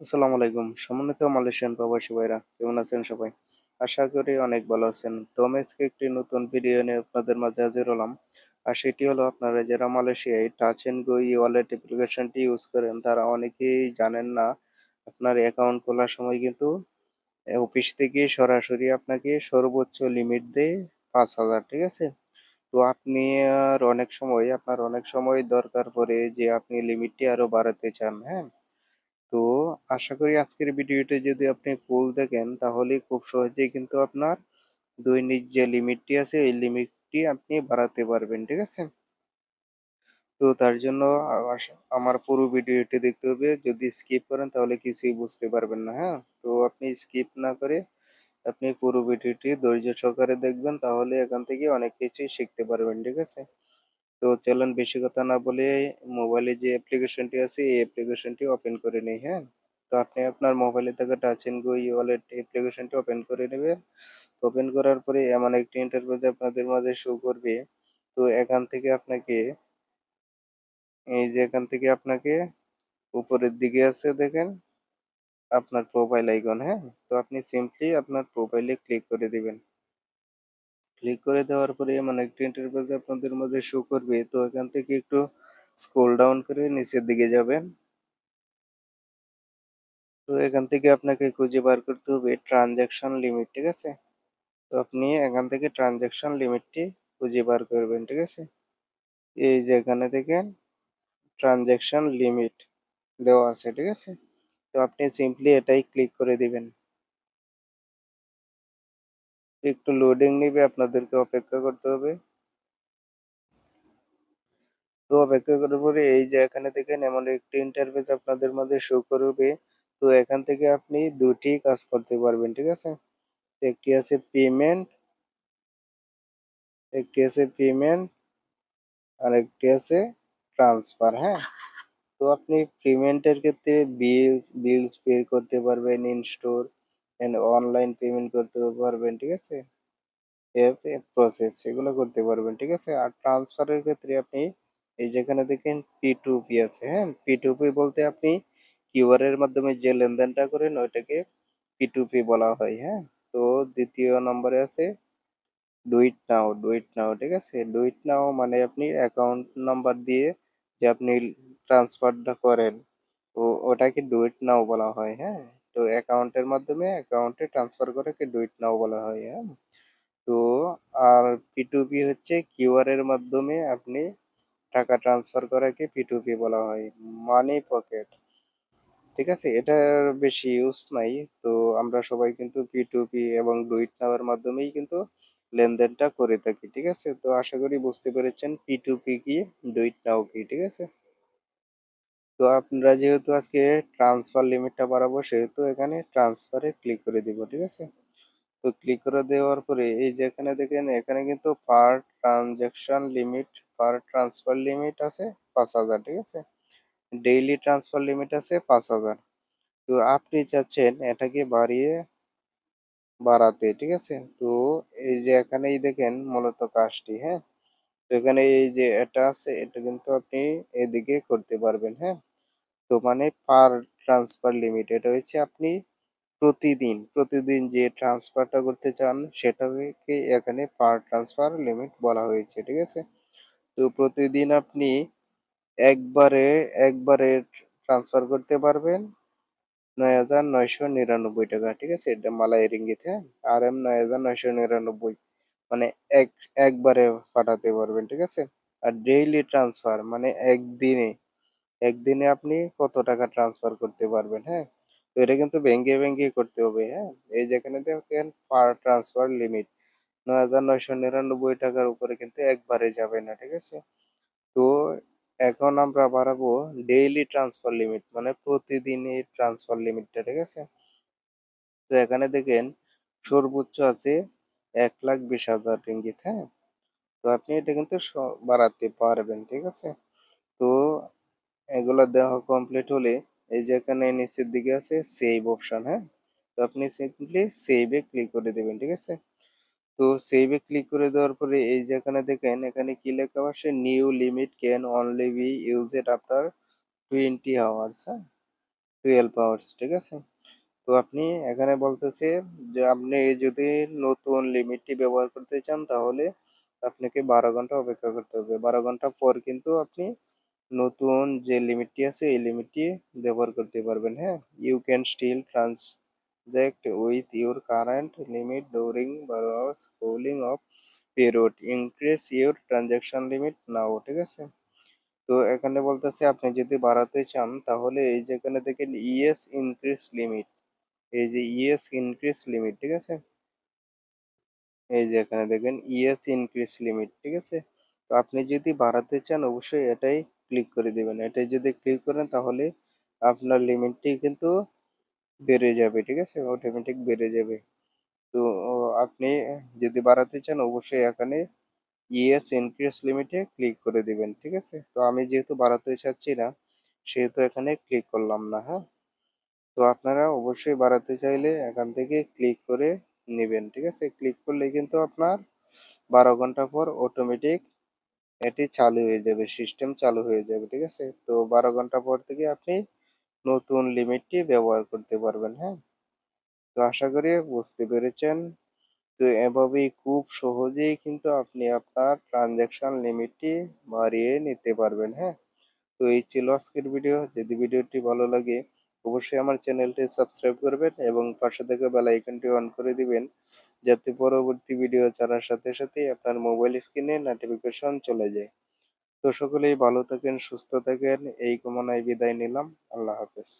আসসালামু আলাইকুম। সম্মানিত মালয়েশিয়ান প্রবাসী ভাইরা, কেমন আছেন সবাই? আশা করি অনেক ভালো আছেন। তো আজকে একটি নতুন ভিডিও নিয়ে আপনাদের মাঝে হাজির হলাম। আর সেটি হলো আপনারা যারা মালয়েশিয়ায় টাচ অ্যান্ড গো ই-ওয়ালেট অ্যাপ্লিকেশনটি ইউজ করেন, তারা অনেকেই জানেন না আপনার অ্যাকাউন্ট খোলার সময় কিন্তু অফিস থেকে সরাসরি আপনাকে সর্বোচ্চ লিমিট দেয় ৫,০০০ ঠিক আছে? তো আপনি আর অনেক সময় আপনার অনেক সময় দরকার পড়ে যে আপনি লিমিটটি আরও বাড়াতে চান, হ্যাঁ? তো আশা করি আজকের ভিডিওটি যদি আপনি ফুল দেখেন, তাহলে খুব সহজেই কিন্তু আপনার দৈনিক যে লিমিটটি আছে, এই লিমিটটি আপনি বাড়াতে পারবেন, ঠিক আছে? তো তার জন্য আমার পুরো ভিডিওটি দেখতে হবে। যদি স্কিপ করেন, তাহলে কিছুই বুঝতে পারবেন না হ্যাঁ? তো আপনি স্কিপ না করে আপনি পুরো ভিডিওটি ধৈর্য সহকারে দেখবেন, তাহলে এখান থেকে অনেক কিছুই শিখতে পারবেন, ঠিক আছে? তো চলুন বেশি কথা না বলে মোবাইলে যে অ্যাপ্লিকেশনটি আছে, এই অ্যাপ্লিকেশনটি ওপেন করে নিই হ্যাঁ? তো আপনি আপনার মোবাইলে থাকা টাচ এন্ড গো ওয়ালেট অ্যাপ্লিকেশনটি ওপেন করে নেবেন। ওপেন করার পরে এমন একটি ইন্টারফেস আপনাদের মাঝে শো করবে। তো এখান থেকে আপনাকে, এই যে এখান থেকে আপনাকে উপরের দিকে আছে দেখেন, আপনার প্রোফাইল আইকন হ্যাঁ? তো আপনি সিম্পলি আপনার প্রোফাইলে ক্লিক করে দিবেন। ক্লিক করে দেওয়ার পরে এমন একটি ইন্টারফেস আপনাদের মাঝে শো করবে, তো এখান থেকে একটু স্ক্রল ডাউন করে নিচের দিকে যাবেন। তো এখান থেকে আপনাকে খুঁজে বার করতে হবে ট্রানজ্যাকশন লিমিট ঠিক আছে? তো আপনি এখান থেকে ট্রানজ্যাকশন লিমিটটি খুঁজে বার করবেন, ঠিক আছে? এই যে এখানে দেখেন ট্রানজ্যাকশন লিমিট দেওয়া আছে, ঠিক আছে? তো আপনি সিম্পলি এটাই ক্লিক করে দিবেন। একটু লোডিং নিবে, আপনাদেরকে অপেক্ষা করতে হবে। তো অপেক্ষা করার পরে এই যে এখানে দেখেন, এমন একটি ইন্টারফেস আপনাদের মাঝে শো করবে। তো এখান থেকে আপনি দুটি কাজ করতে পারবেন, ঠিক আছে? একটি আছে পেমেন্ট একটি আছে পেমেন্ট আর একটি আছে ট্রান্সফার হ্যাঁ? তো আপনি পেমেন্টের ক্ষেত্রে বিলস বিলস পে করতে পারবেন ইন স্টোর অনলাইন পেমেন্ট করতে পারবেন, ঠিক আছে? প্রসেস এগুলো করতে পারবেন, ঠিক আছে? আর ট্রান্সফারের ক্ষেত্রে আপনি এই যেখানে দেখেন পি টু পি আছে হ্যাঁ? পি টু পি বলতে আপনি কিউআর এর মাধ্যমে যে লেনদেনটা করেন, ওইটাকে পি টু পি বলা হয় হ্যাঁ? তো দ্বিতীয় নম্বরে আছে do it now do it নাও ঠিক আছে? ডু ইট নাও মানে আপনি অ্যাকাউন্ট নাম্বার দিয়ে যে আপনি ট্রান্সফারটা করেন তো ওটাকে ডু ইট নাও বলা হয় হ্যাঁ? তো অ্যাকাউন্টের মাধ্যমে অ্যাকাউন্টে ট্রান্সফার করাকে ডু ইট নাও বলা হয় হ্যাঁ? তো আর পি হচ্ছে কিউআর এর মাধ্যমে আপনি টাকা ট্রান্সফার করাকে পি বলা হয় মানি পকেট ঠিক আছে? এটার বেশি ইউজ নাই, তো আমরা সবাই কিন্তু পি এবং ডু ইট নাওয়ের মাধ্যমেই কিন্তু লেনদেনটা করে থাকি, ঠিক আছে? তো আশা করি বুঝতে পেরেছেন পি কি ডুইট নাও কি, ঠিক আছে? তো আপনারা যেহেতু আজকে ট্রান্সফার লিমিটটা বাড়াবো, সেহেতু এখানে ট্রান্সফারে ক্লিক করে দিব, ঠিক আছে? তো ক্লিক করে দেওয়ার পরে এই যে এখানে দেখেন, এখানে কিন্তু per transaction limit per transfer limit আছে পাঁচ হাজার, ঠিক আছে? ডেইলি ট্রান্সফার লিমিট আছে পাঁচ হাজার। তো আপনি চাচ্ছেন এটাকে বাড়িয়ে বাড়াতে, ঠিক আছে? তো এই যে এখানেই দেখেন মূলত কাজটি হ্যাঁ? তো এখানে এই যে এটা আছে, এটা কিন্তু আপনি এদিকে করতে পারবেন হ্যাঁ? তো মানে পার ট্রান্সফার লিমিট এটা হচ্ছে আপনি প্রতিদিন প্রতিদিন যে ট্রান্সফারটা করতে চান সেটাকে এখানে পার ট্রান্সফার লিমিট বলা হয়েছে, ঠিক আছে? তো প্রতিদিন আপনি একবারে একবারে ট্রান্সফার করতে পারবেন নয় হাজার নয়শো নিরানব্বই টাকা, ঠিক আছে? এটা রিঙ্গিত হ্যাঁ? আর এম নয় হাজার নয়শো নিরানব্বই মানে এক, একবারে পাঠাতে পারবেন, ঠিক আছে? আর ডেইলি ট্রান্সফার মানে একদিনে একদিনে আপনি কত টাকা ট্রান্সফার করতে পারবেন হ্যাঁ? তো এটা কিন্তু ভেঙ্গে ভেঙ্গে করতে হবে হ্যাঁ? এই যেখানে দেখেন পার ট্রান্সফার লিমিট নয় হাজার নয়শো নিরানব্বই টাকার উপরে কিন্তু একবারে যাবে না, ঠিক আছে? তো এখন আমরা বাড়াবো ডেইলি ট্রান্সফার লিমিট মানে প্রতিদিনের ট্রান্সফার লিমিটটা ঠিক আছে? তো এখানে দেখেন সর্বোচ্চ আছে এক লাখ বিশ হাজার রিঙ্গিত হ্যাঁ? তো আপনি এটা কিন্তু বাড়াতে পারবেন, ঠিক আছে? তো এগুলো দেওয়া কমপ্লিট হলে এই যে এখানে নিচের দিকে আছে সেভ অপশন হ্যাঁ? তো আপনি সিম্পলি সেভে ক্লিক করে দেবেন, ঠিক আছে? তো সেভে ক্লিক করে দেওয়ার পরে এই যে এখানে দেখেন, এখানে কি লেখা আছে? New limit can only be used after twenty hours হ্যাঁ? টুয়েলভ আওয়ার্স ঠিক আছে? তো আপনি এখানে বলতেছে যে আপনি যদি নতুন লিমিটটি ব্যবহার করতে চান তাহলে আপনাকে বারো ঘণ্টা অপেক্ষা করতে হবে। বারো ঘণ্টা পর কিন্তু আপনি নতুন যে লিমিটটি আছে, এই লিমিটটি ব্যবহার করতে পারবেন হ্যাঁ? You can still transact with your current limit during বারো hours cooling off period increase your transaction limit now ঠিক আছে? তো এখানে বলতেছে, আপনি যদি বাড়াতে চান, তাহলে এই যেখানে দেখেন ইএস ইনক্রিজ লিমিট এই যে ইএস ইনক্রিজ লিমিট ঠিক আছে? এই যে এখানে দেখেন ইএস ইনক্রিজ লিমিট ঠিক আছে? তো আপনি যদি বাড়াতে চান, অবশ্যই এটাই ক্লিক করে দিবেন। এটা যদি ক্লিক করেন তাহলে আপনার লিমিটটি কিন্তু বেড়ে যাবে, ঠিক আছে? অটোমেটিক বেড়ে যাবে। তো আপনি যদি বাড়াতে চান অবশ্যই এখানে ইএস ইনক্রিজ লিমিটে ক্লিক করে দিবেন, ঠিক আছে? তো আমি যেহেতু বাড়াতে চাচ্ছি না, সেহেতু এখানে ক্লিক করলাম না হ্যাঁ? তো আপনারা অবশ্যই বাড়াতে চাইলে এখান থেকে ক্লিক করে নেবেন, ঠিক আছে? ক্লিক করলে কিন্তু আপনার বারো ঘণ্টা পর অটোমেটিক এটি চালু হয়ে যাবে সিস্টেম চালু হয়ে যাবে, ঠিক আছে? তো বারো ঘণ্টা পর থেকে আপনি নতুন লিমিটটি ব্যবহার করতে পারবেন হ্যাঁ? তো আশা করি বুঝতে পেরেছেন। তো এভাবেই খুব সহজেই কিন্তু আপনি আপনার ট্রানজ্যাকশন লিমিটটি বাড়িয়ে নিতে পারবেন হ্যাঁ? তো এই ছিল আজকের ভিডিও যদি ভিডিওটি ভালো লাগে অবশ্যই আমার চ্যানেলটি সাবস্ক্রাইব করবেন এবং পাশে থেকে বেল আইকনটি অন করে দিবেন, যাতে পরবর্তী ভিডিও ছাড়ার সাথে সাথে আপনার মোবাইল স্ক্রিনে নোটিফিকেশন চলে যায়। তো সকলেই ভালো থাকেন, সুস্থ থাকেন, এই কামনায় বিদায় নিলাম। আল্লাহ হাফেজ।